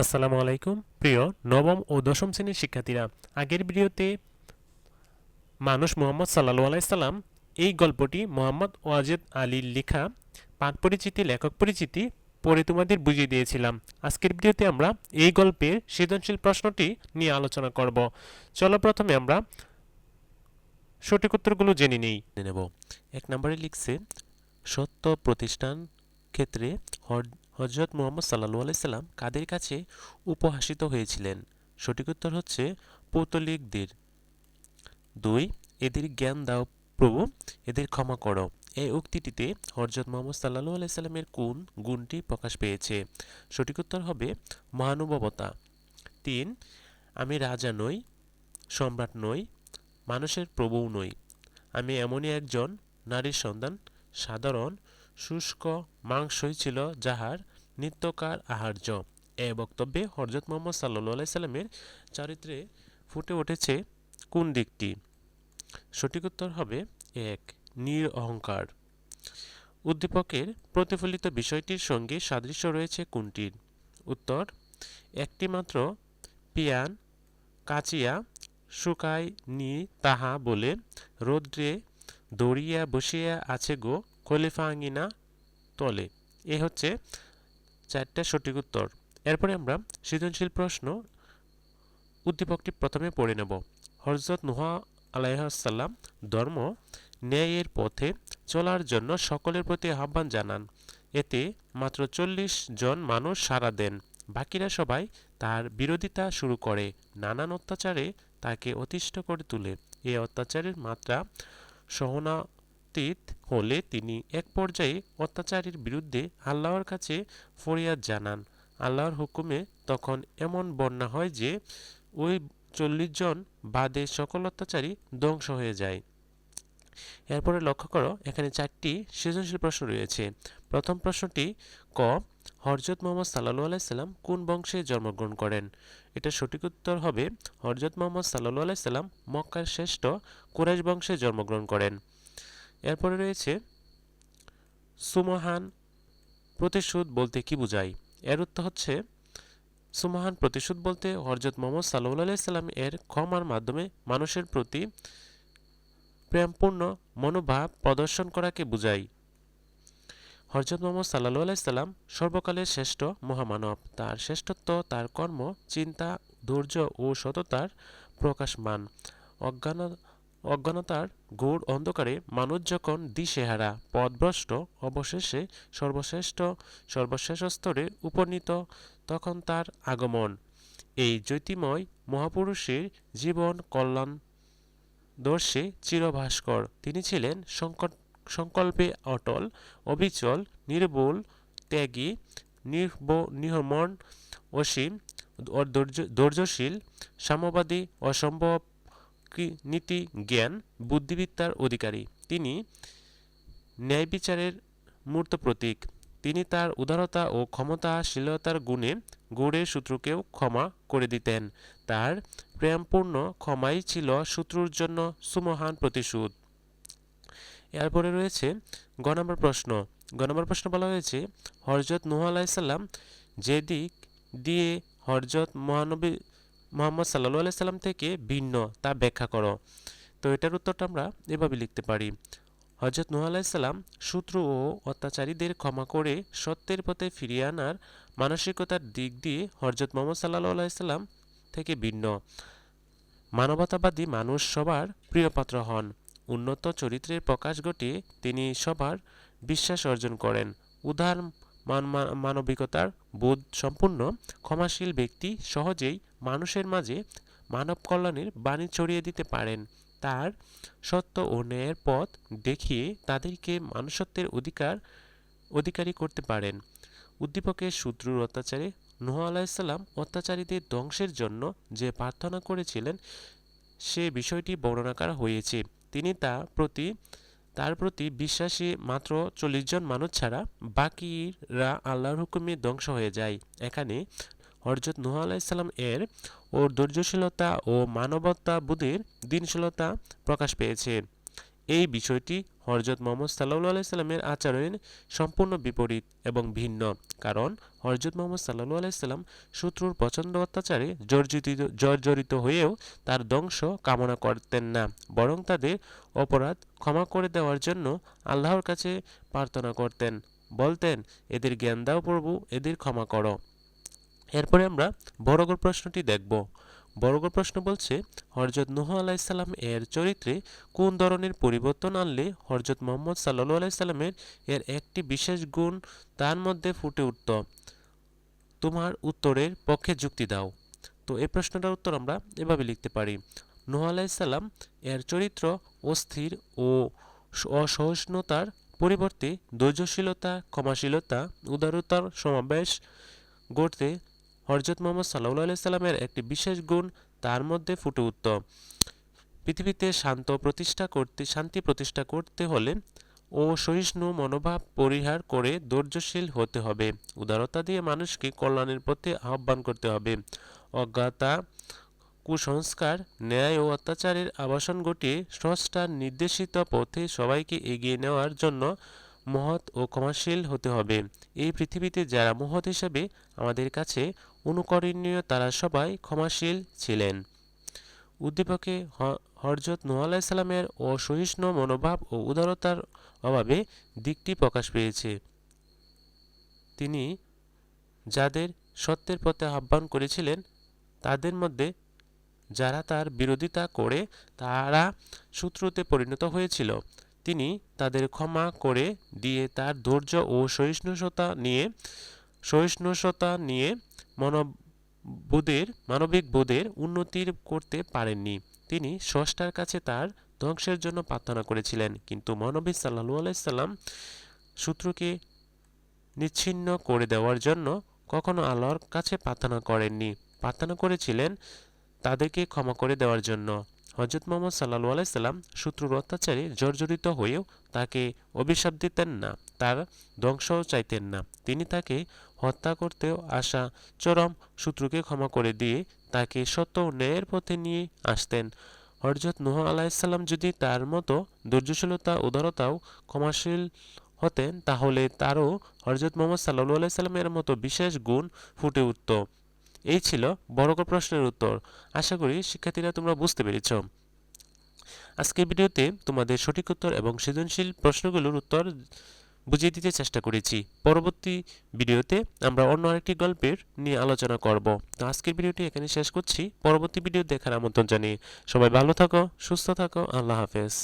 আসসালামু আলাইকুম। প্রিয় নবম ও দশম শ্রেণির শিক্ষার্থীরা, আগের ভিডিওতে মানুষ মোহাম্মদ সাল্লাল্লাহু আলাইহি সাল্লাম এই গল্পটি মোহাম্মদ ওয়াজেদ আলীর লেখা পাঠ পরিচিতি, লেখক পরিচিতি পড়ে তোমাদের বুঝিয়ে দিয়েছিলাম। আজকের ভিডিওতে আমরা এই গল্পের সৃজনশীল প্রশ্নটি নিয়ে আলোচনা করব। চলো প্রথমে আমরা সঠিক উত্তরগুলো জেনে নেই। নেব। এক নম্বরে লিখছে, সত্য প্রতিষ্ঠান ক্ষেত্রে হজরত মুহাম্মদ সাল্লাল্লাহু আলাইহি সাল্লাম কাদের কাছে উপহাসিত হয়েছিলেন? সঠিক উত্তর হচ্ছে পৌতলিকদের। দুই, এদের জ্ঞান দাও প্রভু, এদের ক্ষমা করো। এই উক্তিটিতে হজরত মোহাম্মদ সাল্লাল্লাহু আলাইহি সাল্লামের কোন গুণটি প্রকাশ পেয়েছে? সঠিক উত্তর হবে মহানুভবতা। তিন, আমি রাজা নই, সম্রাট নই, মানুষের প্রভুও নই। আমি এমনই একজন, নারীর সন্তান, সাধারণ, শুষ্ক, মাংসই ছিল যাহার নিত্যকার আহার্য। এ বক্তব্যে হজরত মোহাম্মদ সাল্লু আলাইসাল্লামের চরিত্রে ফুটে উঠেছে কোন দিকটি? সঠিক উত্তর হবে এক নির অহংকার। উদ্দীপকের প্রতিফলিত বিষয়টির সঙ্গে সাদৃশ্য রয়েছে কোনটির? উত্তর, একটিমাত্র পিয়ান, কাচিয়া শুকায় নি তাহা বলে রৌদ্রে দড়িয়া বসিয়া আছে গো খলিফা আঙ্গিনা তলে। এ হচ্ছে চারটা সঠিক উত্তর। এরপরে আমরা সৃজনশীল প্রশ্ন উদ্দীপকটি প্রথমে পড়ে নেব। হজরত নুহা আলাইসাল্লাম ধর্ম ন্যায়ের পথে চলার জন্য সকলের প্রতি আহ্বান জানান। এতে মাত্র চল্লিশ জন মানুষ সাড়া দেন। বাকিরা সবাই তার বিরোধিতা শুরু করে। নানান অত্যাচারে তাকে অতিষ্ঠ করে তোলে। এই অত্যাচারের মাত্রা সহনাতীত হলে তিনি এক পর্যায়ে অত্যাচারীর বিরুদ্ধে আল্লাহর কাছে ফরিয়াদ জানান। আল্লাহর হুকুমে তখন এমন বন্যা হয় যে, ওই চল্লিশ জন বাদে সকল অত্যাচারী ধ্বংস হয়ে যায়। এরপরে লক্ষ্য করো, এখানে চারটি সৃজনশীল প্রশ্ন রয়েছে। প্রথম প্রশ্নটি, ক হরজত মোহাম্মদ সাল্লু আলাইসাল্লাম কোন বংশে জন্মগ্রহণ করেন? এটা সঠিক উত্তর হবে হরজত মোহাম্মদ সাল্লু আলাইসাল্লাম মক্কার শ্রেষ্ঠ কুরাইশ বংশে জন্মগ্রহণ করেন। এরপরে রয়েছে, সুমহান প্রতিশোধ বলতে কি বোঝায় এর উত্তর হচ্ছে, সুমহান প্রতিশোধ বলতে হরজত মোহাম্মদ সাল্লু আলাইসাল্লাম এর ক্ষমার মাধ্যমে মানুষের প্রতি প্রেমপূর্ণ মনোভাব প্রদর্শন করাকে বোঝায় হরজত মোহাম্মদ সাল্লাহ আলাইসাল্লাম সর্বকালের শ্রেষ্ঠ মহামানব। তার শ্রেষ্ঠত্ব, তার কর্ম, চিন্তা, ধৈর্য ও সততার প্রকাশমান। অজ্ঞান অজ্ঞানতার গূঢ় অন্ধকারে মানুষ যখন দিশেহারা, পথভ্রষ্ট, অবশেষে সর্বশ্রেষ্ঠ, সর্বশেষ স্তরে উপনীত, তখন তার আগমন। এই জ্যোতিময় মহাপুরুষের জীবন কল্যাণ দর্শে চিরভাস্কর। তিনি ছিলেন সংকট, সংকল্পে অটল, অবিচল, নির্বল, ত্যাগী, নির্ব নিহমন অসীম ধৈর্যশীল, সাম্যবাদী, অসম্ভব নীতি, জ্ঞান, বুদ্ধিবিদ্যার অধিকারী। তিনি ন্যায় বিচারের মূর্ত প্রতীক। তিনি তার উদারতা ও ক্ষমতাশীলতার গুণে গৌড়ের শত্রুকেও ক্ষমা করে দিতেন। তার প্রেমপূর্ণ ক্ষমাই ছিল শত্রুর জন্য সুমহান প্রতিশোধ। এরপরে রয়েছে গ নম্বর প্রশ্ন। গ নম্বর প্রশ্ন বলা হয়েছে হরজত নুহ যে দিক দিয়ে হরজত মহানবী মোহাম্মদ সাল্লু আলাইসাল্লাম থেকে ভিন্ন তা ব্যাখ্যা করো। তো এটার উত্তরটা আমরা এভাবে লিখতে পারি। হজরত নুহ আলাইসাল্লাম শত্রু ও অত্যাচারীদের ক্ষমা করে সত্যের পথে ফিরিয়ে আনার মানসিকতার দিক দিয়ে হরজত মোহাম্মদ সাল্লাহ আলাইসাল্লাম থেকে ভিন্ন। মানবতাবাদী মানুষ সবার প্রিয়পাত্র হন। উন্নত চরিত্রের প্রকাশ ঘটিয়ে তিনি সবার বিশ্বাস অর্জন করেন। উদার মান- মানবিকতার বোধ সম্পূর্ণ ক্ষমাশীল ব্যক্তি সহজেই মানুষের মাঝে মানব কল্যাণের বাণী ছড়িয়ে দিতে পারেন। তার সত্য ও ন্যায়ের পথ দেখিয়ে তাদেরকে মানুষত্বের অধিকার, অধিকারী করতে পারেন। উদ্দীপকের শত্রুর অত্যাচারে নুহ আলাইসাল্লাম অত্যাচারীদের ধ্বংসের জন্য যে প্রার্থনা করেছিলেন, সে বিষয়টি বর্ণনা করা হয়েছে। তিনি তা প্রতি, তার প্রতি বিশ্বাসী মাত্র চল্লিশ জন মানুষ ছাড়া বাকিরা আল্লাহর হুকুমে ধ্বংস হয়ে যায়। এখানে হরজত নুহ আলাইসাল্লাম এর ও ধৈর্যশীলতা ও মানবতা বোধের দিনশীলতা প্রকাশ পেয়েছে। এই বিষয়টি হরজত মোহাম্মদ সাল্লাহ আলাইসাল্লামের আচরণের সম্পূর্ণ বিপরীত এবং ভিন্ন, কারণ হরজত মোহাম্মদ সাল্লাহ আলাইসাল্লাম শত্রুর প্রচণ্ড অত্যাচারে জর্জরিত জর্জরিত হয়েও তার ধ্বংস কামনা করতেন না, বরং তাদের অপরাধ ক্ষমা করে দেওয়ার জন্য আল্লাহর কাছে প্রার্থনা করতেন। বলতেন, এদের জ্ঞান দাও প্রভু, এদের ক্ষমা করো। এরপরে আমরা বড়গর প্রশ্নটি দেখব। বড়গর প্রশ্ন বলছে হরজত নুহ আলাইসাল্লাম এর চরিত্রে কোন ধরনের পরিবর্তন আনলে হরজত মোহাম্মদ সাল্লু আলাইসাল্লামের এর একটি বিশেষ গুণ তার মধ্যে ফুটে উঠত? তোমার উত্তরের পক্ষে যুক্তি দাও। তো এই প্রশ্নটার উত্তর আমরা এভাবে লিখতে পারি। নুহ আলাইসাল্লাম এর চরিত্র অস্থির ও অসহিষ্ণুতার পরিবর্তে ধৈর্যশীলতা, ক্ষমাশীলতা, উদারতার সমাবেশ গড়তে হরজত মোহাম্মদ সাল্লাহ আলাইসাল্লামের একটি বিশেষ গুণ, তার মধ্যে ফুটে উঠত। পৃথিবীতে শান্ত প্রতিষ্ঠা করতে, শান্তি প্রতিষ্ঠা করতে হলে ও সহিষ্ণু মনোভাব পরিহার করে ধৈর্যশীল হতে হবে। উদারতা দিয়ে মানুষকে কল্যাণের পথে আহ্বান করতে হবে। অজ্ঞাতা, কুসংস্কার, ন্যায় ও অত্যাচারের আবাসন ঘটিয়ে স্রষ্টার নির্দেশিত পথে সবাইকে এগিয়ে নেওয়ার জন্য মহৎ ও ক্ষমাশীল হতে হবে। এই পৃথিবীতে যারা মহৎ হিসেবে আমাদের কাছে অনুকরণীয় তারা সবাই ক্ষমাশীল ছিলেন। উদ্দীপকে হরজত নোহ আলাইসাল্লামের অসহিষ্ণু মনোভাব ও উদারতার অভাবে দিকটি প্রকাশ পেয়েছে। তিনি যাদের সত্যের পথে আহ্বান করেছিলেন, তাদের মধ্যে যারা তার বিরোধিতা করে, তারা শত্রুতে পরিণত হয়েছিল। তিনি তাদের ক্ষমা করে দিয়ে তার ধৈর্য ও সহিষ্ণুতা নিয়ে সহিষ্ণুতা নিয়ে মনোবোধের মানবিক বোধের উন্নতি করতে পারেননি। তিনি স্রষ্টার কাছে তার ধ্বংসের জন্য প্রার্থনা করেছিলেন, কিন্তু মহানবী সাল্লাহু আলাইসাল্লাম শত্রুকে নিচ্ছিন্ন করে দেওয়ার জন্য কখনো আল্লাহর কাছে প্রার্থনা করেননি। প্রার্থনা করেছিলেন তাদেরকে ক্ষমা করে দেওয়ার জন্য। হজরত মোহাম্মদ সাল্লাহু আলাইসাল্লাম শত্রুর অত্যাচারে জর্জরিত হয়েও তাকে অভিশাপ দিতেন না, তার ধ্বংসও চাইতেন না। তিনি তাকে হত্যা করতেও আসা চরম শত্রুকে ক্ষমা করে দিয়ে তাকে সত্য ন্যায়ের পথে নিয়ে আসতেন। হরজত নুহ আলাইসাল্লাম যদি তার মতো ধৈর্যশীলতা, উদারতাও ক্ষমাশীল হতেন, তাহলে তারও হরজত মোহাম্মদ সাল্লু আলাইসাল্লামের মতো বিশেষ গুণ ফুটে উঠত। এই ছিল বড় প্রশ্নের উত্তর। আশা করি শিক্ষার্থীরা তোমরা বুঝতে পেরেছ। আজকের ভিডিওতে তোমাদের সঠিক উত্তর এবং সৃজনশীল প্রশ্নগুলোর উত্তর বুঝিয়ে দিতে চেষ্টা করেছি। পরবর্তী ভিডিওতে আমরা অন্য আরেকটি গল্পের নিয়ে আলোচনা করব। তো আজকের ভিডিওটি এখানে শেষ করছি। পরবর্তী ভিডিও দেখার আমন্ত্রণ জানিয়ে সবাই ভালো থাকো, সুস্থ থাকো। আল্লাহ হাফেজ।